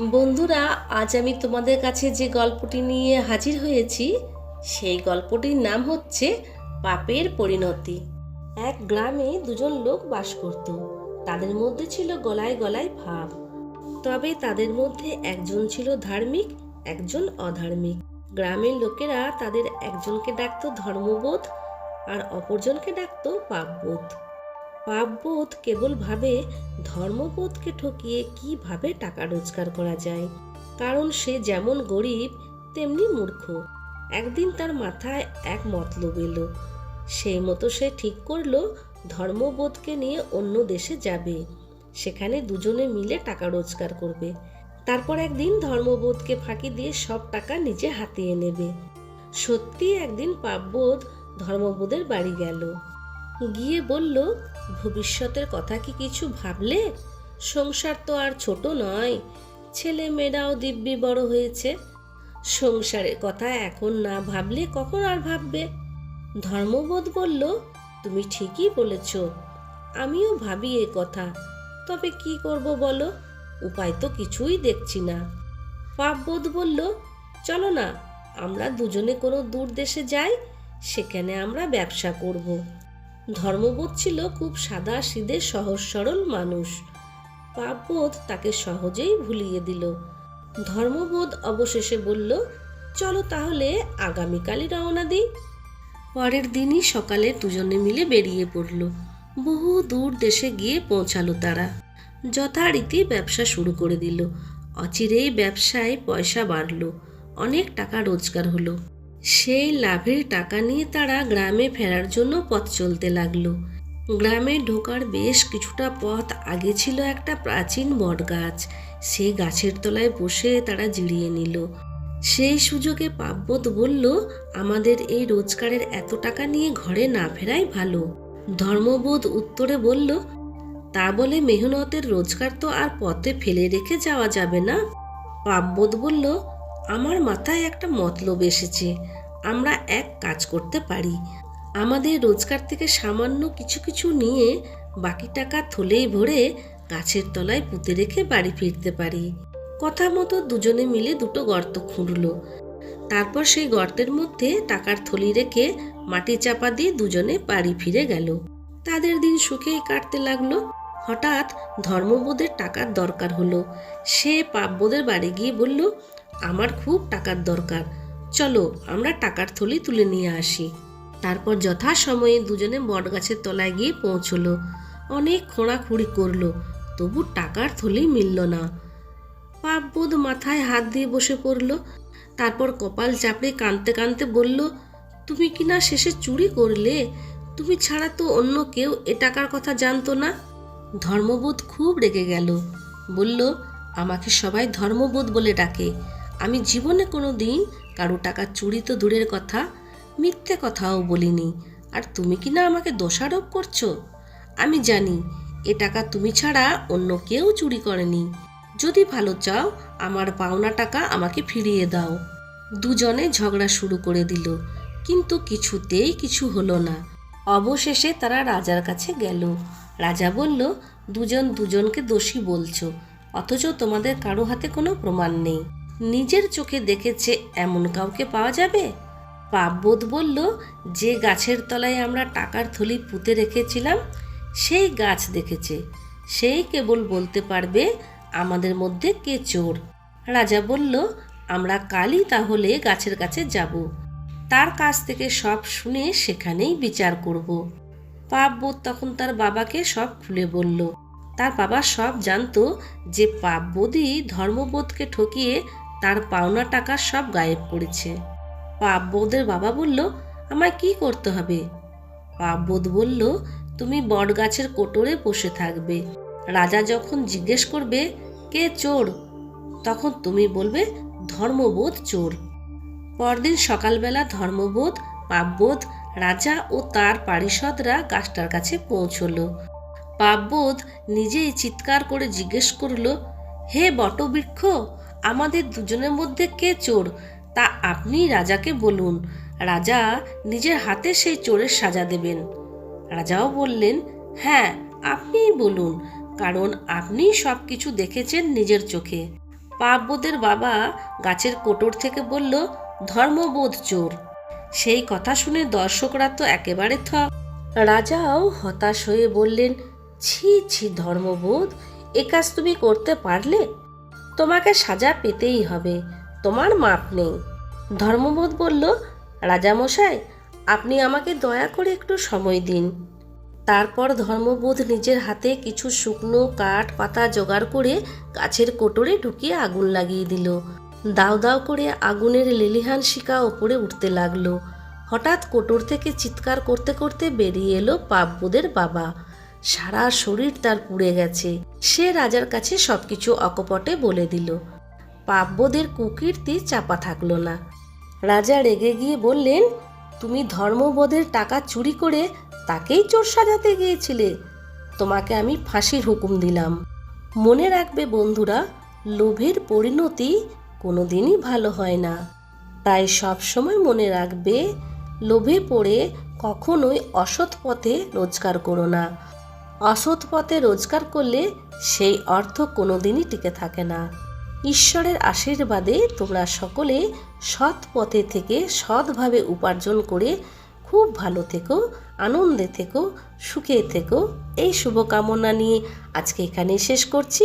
বন্ধুরা, আজ আমি তোমাদের কাছে যে গল্পটি নিয়ে হাজির হয়েছি, সেই গল্পটির নাম হচ্ছে পাপের পরিণতি। এক গ্রামে দুজন লোক বাস করত। তাদের মধ্যে ছিল গলায় গলায় ভাব। তবে তাদের মধ্যে একজন ছিল ধার্মিক, একজন অধার্মিক। গ্রামের লোকেরা তাদের একজনকে ডাকতো ধর্মবোধ আর অপরজনকে ডাকতো পাপবোধ। পাপবোধ কেবল ভাবে ধর্মবোধকে ঠকিয়ে কীভাবে টাকা রোজগার করা যায়? কারণ সে যেমন গরিব, তেমনি মূর্খ। একদিন তার মাথায় এক মতলব এলো। সেই মতো সে ঠিক করল, ধর্মবোধকে নিয়ে অন্য দেশে যাবে। সেখানে দুজনে মিলে টাকা রোজগার করবে। তারপর একদিন ধর্মবোধকে ফাঁকি দিয়ে সব টাকা নিজে হাতিয়ে নেবে। সত্যি একদিন পাপবোধ ধর্মবোধের বাড়ি গেল। গিয়ে বলল, ভবিষ্যতের কথা কি কিছু ভাবলে? সংসার তো আর ছোট নয়। ছেলে মেয়েরাও দিব্যি বড় হয়েছে। সংসারের কথা এখন না ভাবলে কখন আর ভাববে? ধর্মবোধ বলল, তুমি ঠিকই বলেছ। আমিও ভাবি এ কথা। তবে কি করব বলো? উপায় তো কিছুই দেখছি না। পাপবোধ বলল, চলো না, আমরা দুজনে কোনো দূর দেশে যাই, সেখানে আমরা ব্যবসা করব। ধর্মবোধ ছিল খুব সাদা সিধে সহজ সরল মানুষ। পাপবোধ তাকে সহজেই ভুলিয়ে দিল। ধর্মবোধ অবশেষে বলল, চলো তাহলে আগামীকালই রওনা দিই। পরের দিনই সকালে দুজনে মিলে বেরিয়ে পড়ল। বহু দূর দেশে গিয়ে পৌঁছালো তারা। যথারীতি ব্যবসা শুরু করে দিল। অচিরেই ব্যবসায় পয়সা বাড়ল। অনেক টাকা রোজগার হলো। সেই লাভের টাকা নিয়ে তারা গ্রামে ফেরার জন্য পথ চলতে লাগল। গ্রামে ঢোকার বেশ কিছুটা পথ আগে ছিল একটা প্রাচীন বটগাছ। সেই গাছের তলায় বসে তারা জিরিয়ে নিল। সেই সুযোগে পাব্বত বলল, আমাদের এই রোজগারের এত টাকা নিয়ে ঘরে না ফেরাই ভালো। ধর্মবোধ উত্তরে বলল, তা বলে মেহনতের রোজগার তো আর পথে ফেলে রেখে যাওয়া যাবে না? পাব্বত বলল, আমার মাথায় একটা মতলব এসেছে। আমরা এক কাজ করতে পারি। আমাদের রোজগার থেকে সামান্য কিছু কিছু নিয়ে বাকি টাকা থলেই ভরে গাছের তলায় পুঁতে রেখে বাড়ি ফিরতে পারি। কথা মতো দুজনে মিলে দুটো গর্ত খুঁড়ল। তারপর সেই গর্তের মধ্যে টাকার থলি রেখে মাটি চাপা দিয়ে দুজনে বাড়ি ফিরে গেল। তাদের দিন সুখেই কাটতে লাগল। হঠাৎ ধর্মবোধের টাকার দরকার হলো। সে পাপবোধের বাড়ি গিয়ে বলল, আমার খুব টাকার দরকার। চলো, আমরা টাকার থলি তুলে নিয়ে আসি। তারপর যথাসময়ে দুজনে বটগাছের তলায় গিয়ে পৌঁছলো। অনেক খোঁড়াখুড়ি করল, তবু টাকার থলি মিলল না। পাপবোধ মাথায় হাত দিয়ে বসে পড়ল, তারপর কপাল চাপড়ে কাঁদতে কাঁদতে বলল, তুমি কি না শেষে চুরি করলে? তুমি ছাড়া তো অন্য কেউ এ টাকার কথা জানতো না? ধর্মবোধ খুব রেগে গেল, বলল, আমাকে সবাই ধর্মবোধ বলে ডাকে। আমি জীবনে কোনো দিন কারও টাকা চুরি তো দূরের কথা, মিথ্যে কথাও বলিনি। আর তুমি কি না আমাকে দোষারোপ করছ? আমি জানি, এ টাকা তুমি ছাড়া অন্য কেউ চুরি করেনি। যদি ভালো চাও, আমার পাওনা টাকা আমাকে ফিরিয়ে দাও। দুজনে ঝগড়া শুরু করে দিল, কিন্তু কিছুতেই কিছু হলো না। অবশেষে তারা রাজার কাছে গেল। রাজা বলল, দুজন দুজনকে দোষী বলছো, অথচ তোমাদের কারও হাতে কোনো প্রমাণ নেই। নিজের চোখে দেখেছে এমন কাউকে পাওয়া যাবে? পাপবোধ বলল, যে গাছের তলায় আমরা টাকার থলি পুঁতে রেখেছিলাম, সেই গাছ দেখেছে। সেই কেবল বলতে পারবে, আমাদের মধ্যে কে চোর? রাজা বলল, আমরা কালই তাহলে গাছের কাছে যাব। তার কাছ থেকে সব শুনে সেখানেই বিচার করব। পাপবোধ তখন তার বাবাকে সব খুলে বলল। তার বাবা সব জানতো যে পাপবোধই ধর্মবোধকে ঠকিয়ে তার পাওনা টাকা সব গায়েব করেছে। পাপবোধের বাবা বলল, আমায় কি করতে হবে? পাপবোধ বলল, তুমি বটগাছের কোটরে বসে থাকবে। রাজা যখন জিজ্ঞেস করবে, কে চোর? তখন তুমি বলবে, ধর্মবোধ চোর। পরদিন সকালবেলা ধর্মবোধ, পাপবোধ, রাজা ও তার পারিষদরা গাছটার কাছে পৌঁছলো। পাপবোধ নিজেই চিৎকার করে জিজ্ঞেস করল, হে বটবৃক্ষ আমাদের দুজনের মধ্যে কে চোর? তা আপনি রাজাকে বলুন। রাজা নিজের হাতে সেই চোরের সাজা দেবেন। রাজাও বললেন হ্যাঁ আপনিই বলুন, কারণ আপনি সব কিছু দেখেছেন নিজের চোখে। পাপবোধের বাবা গাছের কোটর থেকে বলল, ধর্মবোধ চোর। সেই কথা শুনে দর্শকরা তো একেবারে থ রাজাও হতাশ হয়ে বললেন, ছি ছি, ধর্মবোধ, এ কাজ তুমি করতে পারলে? তোমাকে সাজা পেতেই হবে। তোমার মাপ নেই। ধর্মবোধ বলল, রাজামশাই, আপনি আমাকে দয়া করে একটু সময় দিন। তারপর ধর্মবোধ নিজের হাতে কিছু শুকনো কাঠ পাতা জোগাড় করে গাছের কোটরে ঢুকিয়ে আগুন লাগিয়ে দিল। দাও দাও করে আগুনের লেলিহান শিকা ওপরে উঠতে লাগল। হঠাৎ কোটর থেকে চিৎকার করতে করতে বেরিয়ে এলো পাপবোধের বাবা। সারা শরীর তার পুড়ে গেছে। সে রাজার কাছে সবকিছু অকপটে বলে দিল। পাপবোধের কুকীর্তি চাপা থাকল না। রাজা রেগে গিয়ে বললেন, তুমি ধর্মবোধের টাকা চুরি করে তাকেই চোর সাজাতে গিয়েছিলে। তোমাকে আমি ফাঁসির হুকুম দিলাম। মনে রাখবে বন্ধুরা, লোভের পরিণতি কোনোদিনই ভালো হয় না। তাই সবসময় মনে রাখবে, লোভে পড়ে কখনোই অসৎ পথে রোজগার করো না। অসৎ পথে রোজগার করলে সেই অর্থ কোনো দিনই টিকে থাকে না। ঈশ্বরের আশীর্বাদে তোমরা সকলে সৎ পথে থেকে সৎভাবে উপার্জন করে খুব ভালো থেকো, আনন্দে থেকো, সুখে থেকো। এই শুভকামনা নিয়ে আজকে এখানে শেষ করছি।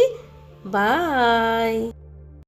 বাই!